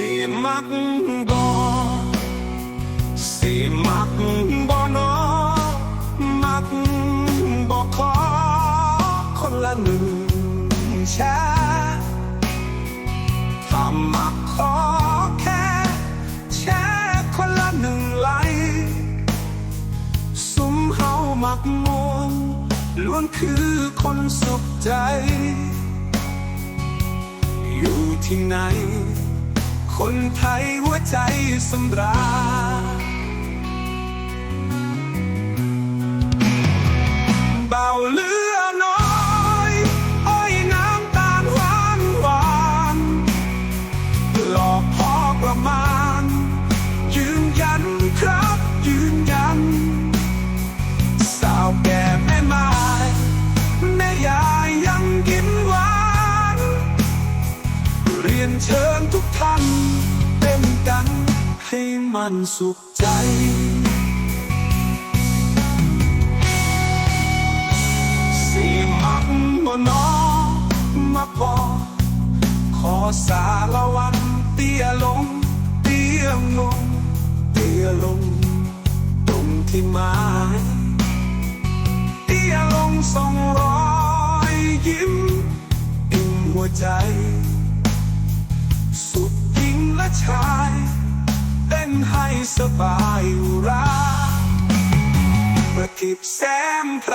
สิมักบอสิมักบอนอมักบอขอคนละหนึ่งแชร์ถ้ามักขอแค่แชร์คนละหนึ่งไหลสุมเฮามักมวนล้วนคือคนสุขใจ อยู่ที่ไหน คนไทยหัวใจสำราญเบาเลือน้อยอ้อยน้ำตาลหวานหวานหลอกพอประมาณ ยืนยันครับยืนยัน สาวแก่แม่ไม้แม่ยายยังกินหวาน เรียนเชิญ มันสุขใจสีมักมนอมาพอ ขอสารวันเตี้ยลง เตี้ยลง เตี้ยลง ตรงที่หมายเตี้ยลงส่งรอยยิ้มอิ่มหัวใจ สุด สบายอุราประกิบแสงไพร